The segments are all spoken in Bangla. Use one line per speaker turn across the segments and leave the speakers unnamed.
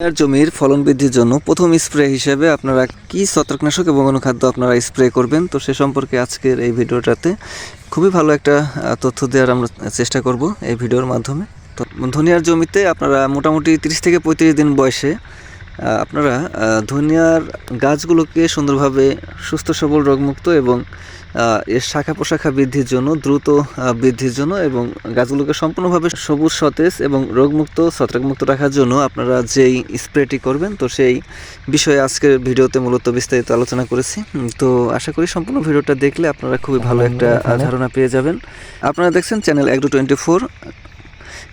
আর জমির ফলন বৃদ্ধির জন্য প্রথম স্প্রে হিসেবে আপনারা কি ছত্রাকনাশক এবং অনুখাদ্য আপনারা স্প্রে করবেন? তো সে সম্পর্কে আজকের এই ভিডিওটাতে খুবই ভালো একটা তথ্য দেওয়ার আমরা চেষ্টা করব এই ভিডিওর মাধ্যমে। তো ধনিয়ার জমিতে আপনারা মোটামুটি তিরিশ থেকে পঁয়ত্রিশ দিন বয়সে আপনারা ধনিয়ার গাছগুলোকে সুন্দরভাবে সুস্থ সবল রোগমুক্ত এবং এর শাখা প্রশাখা বৃদ্ধির জন্য দ্রুত বৃদ্ধির জন্য এবং গাছগুলোকে সম্পূর্ণভাবে সবুজ সতেজ এবং রোগমুক্ত ছত্রাকমুক্ত রাখার জন্য আপনারা যেই স্প্রেটি করবেন তো সেই বিষয়ে আজকের ভিডিওতে মূলত বিস্তারিত আলোচনা করেছি। তো আশা করি সম্পূর্ণ ভিডিওটা দেখলে আপনারা খুবই ভালো একটা ধারণা পেয়ে যাবেন। আপনারা দেখছেন চ্যানেল একডু টোয়েন্টি ফোর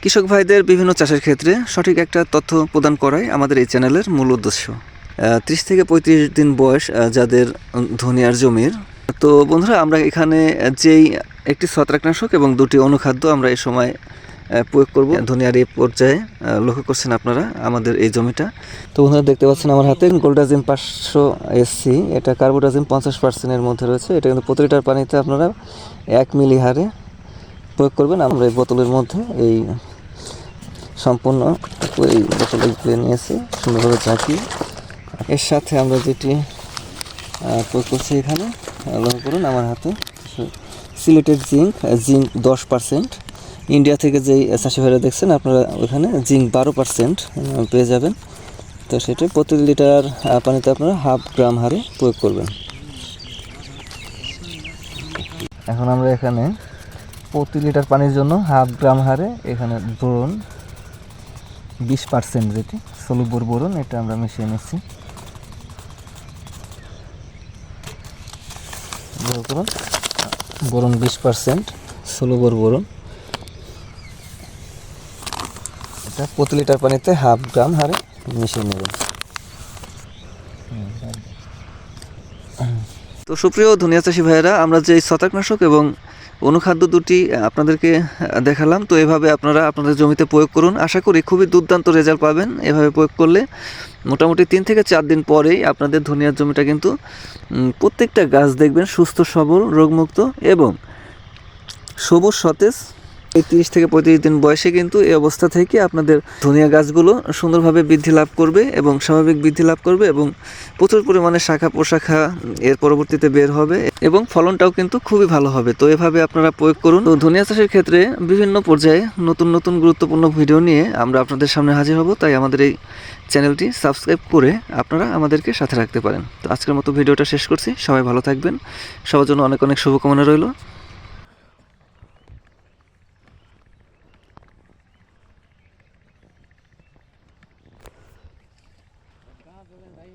কৃষক ভাইদের বিভিন্ন চাষের ক্ষেত্রে সঠিক একটা তথ্য প্রদান করাই আমাদের এই চ্যানেলের মূল উদ্দেশ্য। ত্রিশ থেকে পঁয়ত্রিশ দিন বয়স যাদের ধনিয়ার জমির। তো বন্ধুরা, আমরা এখানে যেই একটি ছত্রাকনাশক এবং দুটি অনুখাদ্য আমরা এই সময় প্রয়োগ করব। ধনিয়ার এই পর্যায়ে লক্ষ্য করছেন আপনারা আমাদের এই জমিটা। তো বন্ধুরা, দেখতে পাচ্ছেন আমার হাতে গোল্ডাজিম পাঁচশো এসসি এটা কার্বোডাজিম পঞ্চাশ পার্সেন্টের মধ্যে রয়েছে। এটা কিন্তু প্রতি লিটার পানিতে আপনারা এক মিলি হারে প্রয়োগ করবেন, আমরা এই বোতলের মধ্যে এই সম্পূর্ণ এই বোতলে দিয়ে নিয়েছি, সুন্দরভাবে ঝাঁকিয়ে। এর সাথে আমরা যেটি প্রয়োগ করছি এখানে লক্ষ্য করুন আমার হাতে সিলেটেড জিঙ্ক জিঙ্ক দশ পার্সেন্ট। ইন্ডিয়া থেকে যেই চাষি ভাইরা দেখছেন, আপনারা ওখানে জিঙ্ক বারো পার্সেন্ট পেয়ে যাবেন। তো সেটা প্রতি লিটার পানিতে আপনারা হাফ গ্রাম হারে প্রয়োগ করবেন। এখন আমরা এখানে প্রতি লিটার পানির জন্য হাফ গ্রাম হারে এখানে বোরন, বিশ পার্সেন্ট যেটি, সলুবর বোরন, এটা আমরা মিশিয়ে নিচ্ছি। বোরন বিশ পার্সেন্ট, সলুবর বোরন। এটা প্রতি লিটার পানিতে হাফ গ্রাম হারে মিশিয়ে নেবেন তো সুপ্রিয় ধনিয়া চাষি ভাইয়েরা, আমরা যে ছত্রাকনাশক এবং অনুখাদ্য দুটি আপনাদেরকে দেখালাম। তো এভাবে আপনারা আপনাদের জমিতে প্রয়োগ করুন। আশা করি খুবই দুর্দান্ত রেজাল্ট পাবেন এভাবে প্রয়োগ করলে। মোটামুটি তিন থেকে চার দিন পরেই আপনাদের ধনিয়ার জমিটা কিন্তু প্রত্যেকটা গাছ দেখবেন সুস্থ, সবল, রোগমুক্ত এবং সবুজ, সতেজ এই তিরিশ থেকে পঁয়ত্রিশ দিন বয়সে কিন্তু এই অবস্থা থেকে আপনাদের ধনিয়া গাছগুলো সুন্দরভাবে বৃদ্ধি লাভ করবে এবং স্বাভাবিক বৃদ্ধি লাভ করবে এবং প্রচুর পরিমাণে শাখা প্রশাখা এর পরবর্তীতে বের হবে এবং ফলনটাও কিন্তু খুবই ভালো হবে। তো এভাবে আপনারা প্রয়োগ করুন। তো ধনিয়া চাষের ক্ষেত্রে বিভিন্ন পর্যায়ে নতুন নতুন গুরুত্বপূর্ণ ভিডিও নিয়ে আমরা আপনাদের সামনে হাজির হব। তাই আমাদের এই চ্যানেলটি সাবস্ক্রাইব করে আপনারা আমাদেরকে সাথে রাখতে পারেন। তো আজকের মতো ভিডিওটা শেষ করছি। সবাই ভালো থাকবেন। সবার জন্য অনেক অনেক শুভকামনা রইল। বলেন ভাই